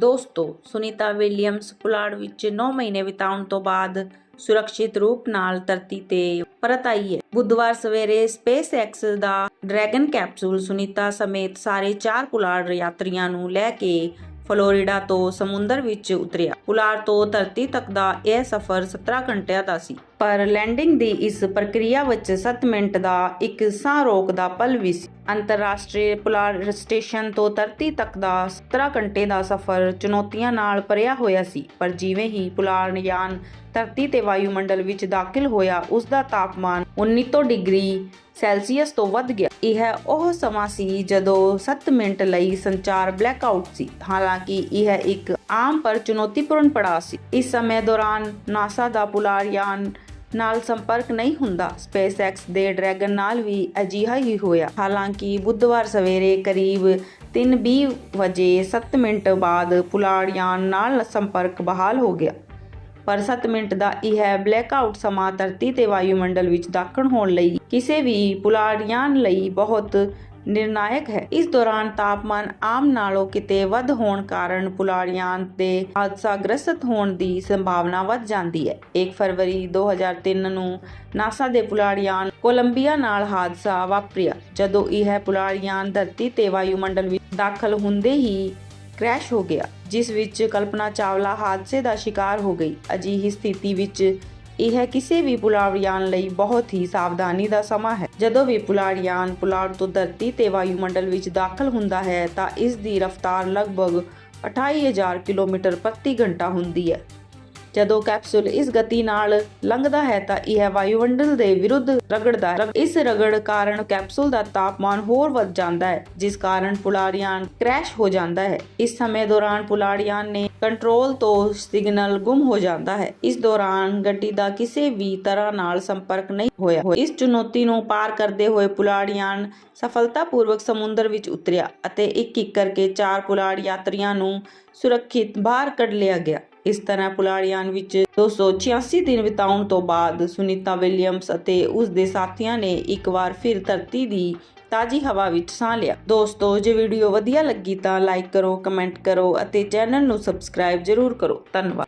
ਦੋਸਤੋ, ਸੁਨੀਤਾ ਵਿਲੀਅਮਸ ਪੁਲਾੜ ਵਿੱਚ 9 ਮਹੀਨੇ ਬਿਤਾਉਣ ਤੋਂ ਬਾਅਦ ਸੁਰੱਖਿਅਤ ਰੂਪ ਨਾਲ ਧਰਤੀ ਤੇ ਪਰਤ ਆਈ ਹੈ। ਬੁੱਧਵਾਰ ਸਵੇਰੇ ਸਪੇਸ ਐਕਸ ਦਾ ਡਰੈਗਨ ਕੈਪਸੂਲ ਸੁਨੀਤਾ ਸਮੇਤ ਸਾਰੇ ਚਾਰ ਪੁਲਾੜ ਯਾਤਰੀਆਂ ਨੂੰ ਲੈ ਕੇ ਫਲੋਰੀਡਾ ਤੋਂ ਸਮੁੰਦਰ ਵਿੱਚ ਉਤਰਿਆ। ਪੁਲਾੜ ਤੋਂ ਧਰਤੀ ਤੱਕ ਦਾ ਇਹ ਸਫ਼ਰ 17 ਘੰਟਿਆਂ ਦਾ ਸੀ। ਪਰ ਲੈਂਡਿੰਗ ਦੀ ਇਸ ਪ੍ਰਕਿਰਿਆ ਵਿੱਚ 7 ਮਿੰਟ ਦਾ ਇੱਕ ਸਾਹ ਰੋਕ ਦਾ ਪਲ ਵੀ ਸੀ। ਅੰਤਰਰਾਸ਼ਟਰੀ ਪੁਲਾੜ ਸਟੇਸ਼ਨ ਤੋਂ ਧਰਤੀ ਤੱਕ ਦਾ 17 ਘੰਟੇ ਦਾ ਸਫ਼ਰ ਚੁਣੌਤੀਆਂ ਨਾਲ ਭਰਿਆ ਹੋਇਆ ਸੀ। ਪਰ ਜਿਵੇਂ ਹੀ ਪੁਲਾੜ ਯਾਨ ਧਰਤੀ ਤੇ ਵਾਯੂਮੰਡਲ ਵਿੱਚ ਦਾਖਲ ਹੋਇਆ, ਉਸ ਦਾ ਤਾਪਮਾਨ 1900 ਡਿਗਰੀ ਸੈਲਸੀਅਸ ਤੋਂ ਵੱਧ ਗਿਆ। ਇਹ ਉਹ ਸਮਾਂ ਸੀ ਜਦੋਂ 7 ਮਿੰਟ ਲਈ ਸੰਚਾਰ ਬਲੈਕਆਊਟ ਸੀ। ਹਾਲਾਂਕਿ ਇਹ ਇੱਕ ਆਮ ਪਰ ਚੁਣੌਤੀਪੂਰਨ ਪੜਾਅ ਸੀ। ਇਸ ਸਮੇਂ ਦੌਰਾਨ ਨਾਸਾ ਦਾ ਪੁਲਾੜ ਯਾਨ ਨਾਲ ਸੰਪਰਕ ਨਹੀਂ ਹੁੰਦਾ। ਸਪੇਸਐਕਸ ਦੇ ਡਰੈਗਨ ਨਾਲ ਵੀ ਅਜਿਹਾ ਹੀ ਹੋਇਆ। ਹਾਲਾਂਕਿ ਬੁੱਧਵਾਰ ਸਵੇਰੇ ਕਰੀਬ 3:20 ਵਜੇ 7 ਮਿੰਟ ਬਾਅਦ ਪੁਲਾੜ ਯਾਨ ਨਾਲ ਸੰਪਰਕ ਬਹਾਲ ਹੋ ਗਿਆ। ਪਰ 7 ਮਿੰਟ ਦਾ ਇਹ ਬਲੈਕਆਊਟ ਸਮਾਂ ਧਰਤੀ ਤੇ ਵਾਯੂਮੰਡਲ ਵਿੱਚ ਦਾਖਲ ਹੋਣ ਲਈ ਕਿਸੇ ਵੀ ਪੁਲਾੜੀਆਨ ਲਈ ਬਹੁਤ ਨਿਰਣਾਇਕ ਹੈ। ਇਸ ਦੌਰਾਨ ਤਾਪਮਾਨ ਆਮ ਨਾਲੋਂ ਕਿਤੇ ਵੱਧ ਹੋਣ ਕਾਰਨ ਪੁਲਾੜੀਆਨ ਦੇ ਹਾਦਸਾਗ੍ਰਸਤ ਹੋਣ ਦੀ ਸੰਭਾਵਨਾ ਵੱਧ ਜਾਂਦੀ ਹੈ। 1 ਫਰਵਰੀ 2003 ਨੂੰ ਨਾਸਾ ਦੇ ਪੁਲਾੜੀਆਨ ਕੋਲੰਬੀਆ ਨਾਲ ਹਾਦਸਾ ਵਾਪਰਿਆ। ਜਦੋਂ ਇਹ ਪੁਲਾੜੀਆਨ ਧਰਤੀ ਤੇ ਵਾਯੂਮੰਡਲ ਵਿੱਚ ਦਾਖਲ ਹੁੰਦੇ ਹੀ ਕ੍ਰੈਸ਼ ਹੋ ਗਿਆ, ਜਿਸ ਵਿੱਚ ਕਲਪਨਾ ਚਾਵਲਾ ਹਾਦਸੇ ਦਾ ਸ਼ਿਕਾਰ ਹੋ ਗਈ। ਅਜਿਹੀ ਸਥਿਤੀ ਵਿੱਚ ਇਹ ਕਿਸੇ ਵੀ ਪੁਲਾੜਯਾਨ ਲਈ ਬਹੁਤ ਹੀ ਸਾਵਧਾਨੀ ਦਾ ਸਮਾਂ ਹੈ। ਜਦੋਂ ਵੀ ਪੁਲਾੜਯਾਨ ਪੁਲਾੜ ਤੋਂ ਧਰਤੀ ਤੇ ਵਾਯੂਮੰਡਲ ਵਿੱਚ ਦਾਖਲ ਹੁੰਦਾ ਹੈ ਤਾਂ ਇਸ ਦੀ ਰਫ਼ਤਾਰ ਲਗਭਗ 28000 ਕਿਲੋਮੀਟਰ ਪ੍ਰਤੀ ਘੰਟਾ ਹੁੰਦੀ ਹੈ। ਜਦੋਂ ਕੈਪਸੂਲ ਇਸ ਗਤੀ ਨਾਲ ਲੰਘਦਾ ਹੈ ਤਾਂ ਇਹ ਵਾਯੂਮੰਡਲ ਦੇ ਵਿਰੁੱਧ ਰਗੜਦਾ ਹੈ। ਇਸ ਰਗੜ ਕਾਰਨ ਕੈਪਸੂਲ ਦਾ ਤਾਪਮਾਨ ਹੋਰ ਵੱਧ ਜਾਂਦਾ ਹੈ, ਜਿਸ ਕਾਰਨ ਪੁਲਾੜੀਆਨ ਕ੍ਰੈਸ਼ ਹੋ ਜਾਂਦਾ ਹੈ। ਇਸ ਸਮੇਂ ਦੌਰਾਨ ਪੁਲਾੜੀਆਨ ਨੇ ਕੰਟਰੋਲ ਤੋਂ ਸਿਗਨਲ ਗੁੰਮ ਹੋ ਜਾਂਦਾ ਹੈ। ਇਸ ਦੌਰਾਨ ਗੱਡੀ ਦਾ ਕਿਸੇ ਵੀ ਤਰ੍ਹਾਂ ਨਾਲ ਸੰਪਰਕ ਨਹੀਂ ਹੋਇਆ ਇਸ ਚੁਣੌਤੀ ਨੂੰ ਪਾਰ ਕਰਦੇ ਹੋਏ ਪੁਲਾੜੀਆਨ ਸਫਲਤਾਪੂਰਵਕ ਸਮੁੰਦਰ ਵਿੱਚ ਉਤਰਿਆ ਅਤੇ ਇੱਕ ਇੱਕ ਕਰਕੇ ਚਾਰ ਪੁਲਾੜ ਯਾਤਰੀਆਂ ਨੂੰ ਸੁਰੱਖਿਅਤ ਬਾਹਰ ਕੱਢ ਲਿਆ ਗਿਆ। ਇਸ ਤਰ੍ਹਾਂ ਪੁਲਾੜੀਆਨ ਵਿੱਚ 286 ਦਿਨ ਬਿਤਾਉਣ ਤੋਂ ਬਾਅਦ ਸੁਨੀਤਾ ਵਿਲੀਅਮਸ ਅਤੇ ਉਸ ਦੇ ਸਾਥੀਆਂ ਨੇ ਇੱਕ ਵਾਰ ਫਿਰ ਧਰਤੀ ਦੀ ਤਾਜੀ ਹਵਾ ਵਿੱਚ ਸਾਹ ਲਿਆ। ਦੋਸਤੋ, ਜੇ ਵੀਡੀਓ ਵਧੀਆ ਲੱਗੀ ਤਾਂ ਲਾਈਕ ਕਰੋ, ਕਮੈਂਟ ਕਰੋ ਅਤੇ ਚੈਨਲ ਨੂੰ ਸਬਸਕ੍ਰਾਈਬ ਜ਼ਰੂਰ ਕਰੋ। ਧੰਨਵਾਦ।